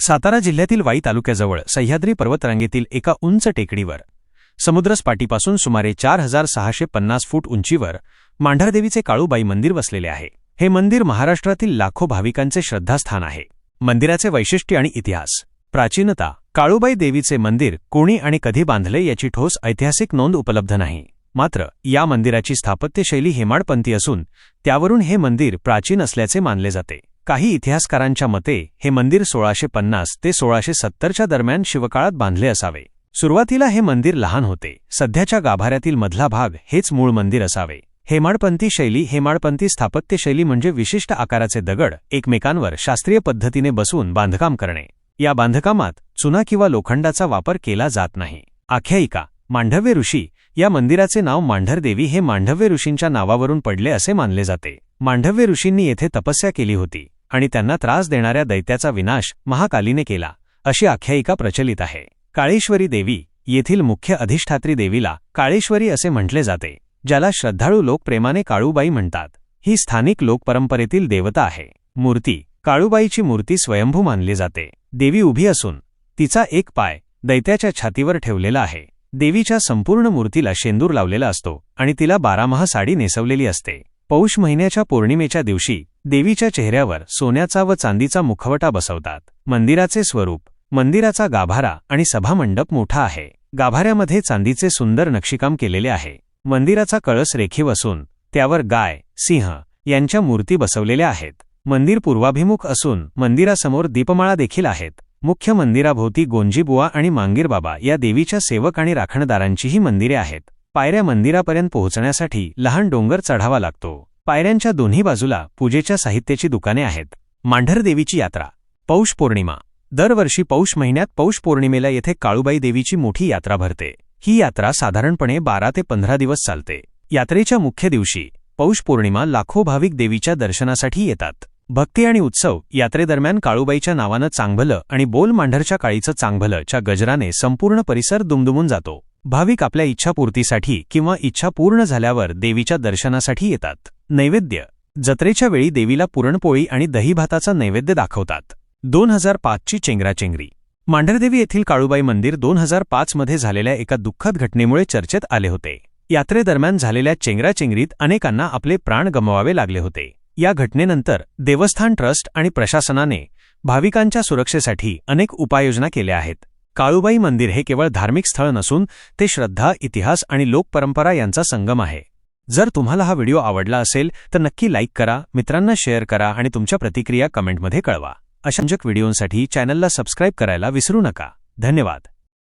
सातारा जिल्ह्यातील वाई तालुक्याजवळ सह्याद्री पर्वतरांगेतील एका उंच टेकडीवर समुद्रसपाटीपासून सुमारे चार हजार सहाशे पन्नास फूट उंचीवर मांढरदेवीचे काळूबाई मंदिर वसलेले आहे. हे मंदिर महाराष्ट्रातील लाखो भाविकांचे श्रद्धास्थान आहे. मंदिराचे वैशिष्ट्य आणि इतिहास. प्राचीनता काळूबाई देवीचे मंदिर कोणी आणि कधी बांधले याची ठोस ऐतिहासिक नोंद उपलब्ध नाही. मात्र या मंदिराची स्थापत्यशैली हेमाडपंथी असून त्यावरून हे मंदिर प्राचीन असल्याचे मानले जाते. काही इतिहासकारांच्या मते हे मंदिर सोळाशे पन्नास ते सोळाशे सत्तरच्या दरम्यान शिवकाळात बांधले असावे. सुरुवातीला हे मंदिर लहान होते. सध्याच्या गाभाऱ्यातील मधला भाग हेच मूळ मंदिर असावे. हेमाडपंथी शैली हेमाडपंथी स्थापत्यशैली म्हणजे विशिष्ट आकाराचे दगड एकमेकांवर शास्त्रीय पद्धतीने बसवून बांधकाम करणे. या बांधकामात चुना किंवा लोखंडाचा वापर केला जात नाही. आख्यायिका मांढव्य ऋषी या मंदिराचे नाव मांढरदेवी हे मांढव्य ऋषींच्या नावावरून पडले असे मानले जाते. मांडव्य ऋषींनी येथे तपस्या केली होती. आणि त्यांना त्रास देणाऱ्या दैत्याचा विनाश महाकालीने केला अशी आख्यायिका प्रचलित आहे. काळेश्वरी देवी येथील मुख्य अधिष्ठात्री देवीला काळेश्वरी असे म्हटले जाते ज्याला श्रद्धाळू लोक प्रेमाने काळूबाई म्हणतात. ही स्थानिक लोकपरंपरेतील देवता आहे. मूर्ती काळूबाईची मूर्ती स्वयंभू मानली जाते. देवी उभी असून तिचा एक पाय दैत्याच्या छातीवर ठेवलेला आहे. देवीच्या संपूर्ण मूर्तीला शेंदूर लावलेला असतो आणि तिला बारामहा साडी नेसवलेली असते. पौष महिन्याच्या पौर्णिमेच्या दिवशी देवीच्या चेहऱ्यावर सोन्याचा व चांदीचा मुखवटा बसवतात. मंदिराचे स्वरूप मंदिराचा गाभारा आणि सभामंडप मोठा आहे. गाभाऱ्यामध्ये चांदीचे सुंदर नक्षीकाम केलेले आहे. मंदिराचा कळस रेखीव असून त्यावर गाय सिंह यांच्या मूर्ती बसवलेल्या आहेत. मंदिर पूर्वाभिमुख असून मंदिरासमोर दीपमाळा देखील आहेत. मुख्य मंदिराभोवती गोंजीबुवा आणि मांगीरबाबा या देवीच्या सेवक आणि राखणदारांचीही मंदिरे आहेत. पायऱ्या मंदिरापर्यंत पोहोचण्यासाठी लहान डोंगर चढावा लागतो. पायऱ्यांच्या दोन्ही बाजूला पूजेच्या साहित्याची दुकाने आहेत. मांढरदेवीची यात्रा. पौष पौर्णिमा. दरवर्षी पौष महिन्यात पौष पौर्णिमेला येथे काळूबाई देवीची मोठी यात्रा भरते. ही यात्रा साधारणपणे बारा ते पंधरा दिवस चालते. यात्रेच्या मुख्य दिवशी पौष पौर्णिमा लाखो भाविक देवीच्या दर्शनासाठी येतात. भक्ती आणि उत्सव यात्रेदरम्यान काळूबाईच्या नावानं चांगभलं आणि बोल मांढरच्या काळीचं चांगभलं च्या गजराने संपूर्ण परिसर दुमदुमून जातो. भाविक आपल्या इच्छापूर्तीसाठी किंवा इच्छा पूर्ण झाल्यावर देवीच्या दर्शनासाठी येतात. नैवेद्य. जत्रेच्या वेळी देवीला पुरणपोळी आणि दहीभाताचा नैवेद्य दाखवतात. दोन हजार पाचची चेंगराचेंगरी. मांढरदेवी येथील काळूबाई मंदिर दोन हजार पाचमध्ये झालेल्या एका दुःखद घटनेमुळे चर्चेत आले होते. यात्रेदरम्यान झालेल्या चेंगराचेंगरीत अनेकांना आपले प्राण गमवावे लागले होते. या घटनेनंतर देवस्थान ट्रस्ट आणि प्रशासनाने भाविकांच्या सुरक्षेसाठी अनेक उपाययोजना केल्या आहेत. काळूबाई मंदिर हे केवळ धार्मिक स्थळ नसून ते श्रद्धा इतिहास आणि लोकपरंपरा यांचा संगम आहे. जर तुम्हाला हा व्हिडिओ आवडला असेल तर नक्की लाईक करा मित्रांना शेअर करा आणि तुमच्या प्रतिक्रिया कमेंटमध्ये कळवा. अशांजक व्हिडिओंसाठी चॅनलला सबस्क्राईब करायला विसरू नका. धन्यवाद.